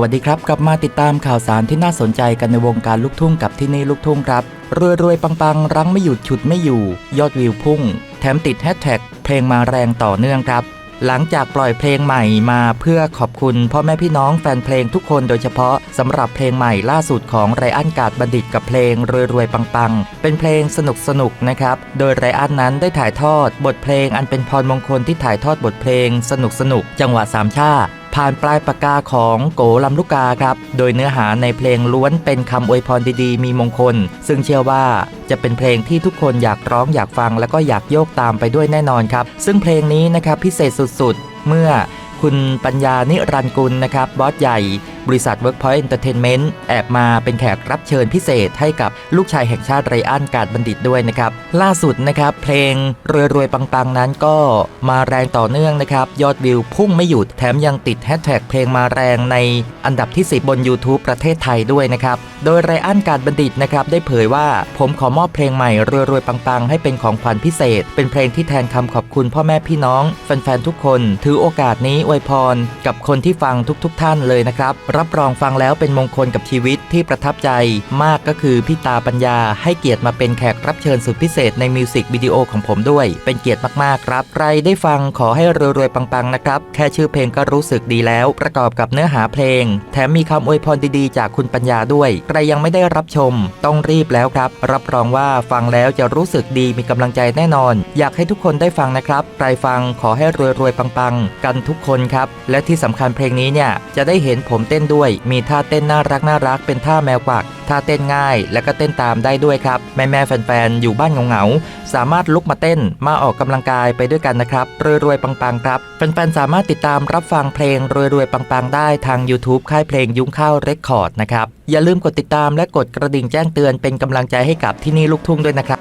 วัสดีครับ กลับมาติดตามข่าวสารที่น่าสนใจกันในวงการลูกทุ่งกับที่นี่ลูกทุ่งครับรวยรวยปังปังรั้งไม่หยุดฉุดไม่อยู่ ยอดวิวพุ่ง แถมติดแฮชแท็กเพลงมาแรงต่อเนื่องครับ หลังจากปล่อยเพลงใหม่มาเพื่อขอบคุณพ่อแม่พี่น้องแฟนเพลงทุกคนโดยเฉพาะสำหรับเพลงใหม่ล่าสุดของไรอันกาดบัณฑิตกับเพลงรวยรวยปังปังเป็นเพลงสนุกสนุกนะครับ โดยไรอันนั้นได้ถ่ายทอด บทเพลงอันเป็นพรมงคลที่ถ่ายทอดบทเพลง สนุกสนุกจังหวะสามชา ผ่านปลายปากกาของโกลำลูกกาครับ โดยเนื้อหาในเพลงล้วนเป็นคำอวยพรดีๆ มีมงคล ซึ่งเชื่อว่าจะเป็นเพลงที่ทุกคนอยากร้องอยากฟัง แล้วก็อยากโยกตามไปด้วยแน่นอนครับ ซึ่งเพลงนี้นะครับพิเศษสุดๆ เมื่อคุณปัญญานิรันกุลนะครับบอสใหญ่ บริษัท Workpoint Entertainment แอบมาเป็นแขกรับเชิญพิเศษให้กับลูกชายแห่งชาติไรอันกาดบัณฑิตด้วยนะครับ ล่าสุดนะครับ เพลงรวยรวยปังปังนั้นก็มาแรงต่อเนื่องนะครับ ยอดวิวพุ่งไม่หยุดแถมยังติดแฮชแท็กเพลงมาแรงในอันดับที่ 10 บน YouTube ประเทศไทยด้วยนะครับ โดยไรอันกาดบัณฑิตนะครับได้เผยว่าผมขอมอบเพลงใหม่รวยรวยปังปังให้เป็นของขวัญพิเศษ เป็นเพลงที่แทนคำขอบคุณพ่อแม่พี่น้องแฟนๆทุกคน ถือโอกาสนี้อวยพร กับคนที่ฟังทุกๆทท่านเลยนะครับรับรองฟังแล้วเป็นมงคลกับชีวิตที่ประทับใจมากก็คือพี่ตาปัญญาให้เกียรติมาเป็นแขกรับเชิญสุดพิเศษในมิวสิกวิดีโอของผมด้วย เป็นเกียรติมากๆครับ ใครได้ฟังขอให้รวยๆปังๆนะครับ แค่ชื่อเพลงก็รู้สึกดีแล้ว ประกอบกับเนื้อหาเพลง แถมมีคำอวยพรดีๆ จากคุณปัญญาด้วย ใครยังไม่ได้รับชม ต้องรีบแล้วครับ รับรองว่าฟังแล้วจะรู้สึกดีมีกำลังใจแน่นอน อยากให้ทุกคนได้ฟังนะครับ ใครฟังขอให้รวยๆปังๆ กันทุกคนครับ และที่สำคัญเพลงนี้เนี่ยจะได้เห็นผมเต้นด้วย มีท่าเต้นน่ารักน่ารักเป็นท่าแมวกวักท่าเต้นง่าย และก็เต้นตามได้ด้วยครับ แม่ๆแฟนๆ อยู่บ้านเหงาๆ สามารถลุกมาเต้นมาออกกำลังกายไปด้วยกันนะครับ รวยๆ ปังๆ ครับ แฟนๆ สามารถติดตามรับฟังเพลงรวยๆ ปังๆ ได้ทาง YouTube ค่ายเพลงยุ้งข้าวเรคคอร์ดนะครับ อย่าลืมกดติดตามและกดกระดิ่งแจ้งเตือนเป็นกำลังใจให้กับที่นี่ลูกทุ่งด้วยนะครับ